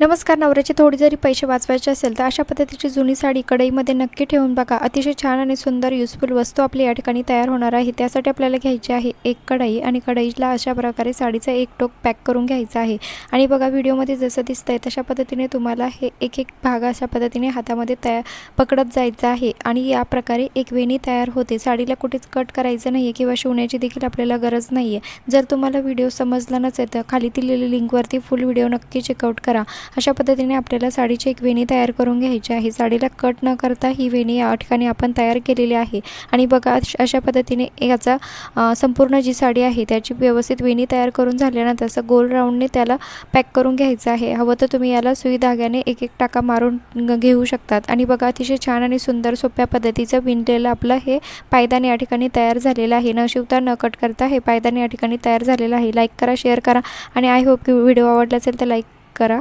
नमस्कार नवऱ्याचे थोडी जरी पैसे वाचवायचे असेल तर अशा पद्धतीची जुनी साडी कढईमध्ये नक्की ठेवून बघा. अतिशय छान आणि सुंदर युजफुल वस्तू आपली या ठिकाणी तयार होणार आहे. त्यासाठी आपल्याला घ्यायची आहे एक कढई आणि कढईला अशा प्रकारे साडीचा एक टोक पॅक करून घ्यायचा आहे. आणि बघा व्हिडिओमध्ये जसं दिसतंय तशा पद्धतीने तुम्हाला हे एक एक भाग अशा पद्धतीने हातामध्ये तयार पकडत जायचं आहे. आणि या प्रकारे एक वेणी तयार होते. साडीला कुठेच कट करायचं नाही आहे किंवा शिवण्याची देखील आपल्याला गरज नाही आहे जर तुम्हाला व्हिडिओ समजला नसेल तर खाली दिलेली लिंकवरती फुल व्हिडिओ नक्की चेकआउट करा. अशा पद्धतीने आपल्याला साडीची एक वेणी तयार करून घ्यायची आहे. साडीला कट न करता ही वेणी या ठिकाणी आपण तयार केलेली आहे. आणि बघा अश- अशा पद्धतीने याचा संपूर्ण जी साडी आहे त्याची व्यवस्थित वेणी तयार करून झाल्यानंतर असं गोल राऊंडने त्याला पॅक करून घ्यायचं आहे. हवं तर तुम्ही याला सुई धाग्याने एक एक टाका मारून घेऊ शकतात. आणि बघा अतिशय छान आणि सुंदर सोप्या पद्धतीचं विणलेलं आपलं हे पायदान या ठिकाणी तयार झालेलं आहे. न शिवता न कट करता हे पायदान या ठिकाणी तयार झालेलं आहे. लाईक करा शेअर करा आणि आय होप की व्हिडिओ आवडला असेल तर लाईक करा.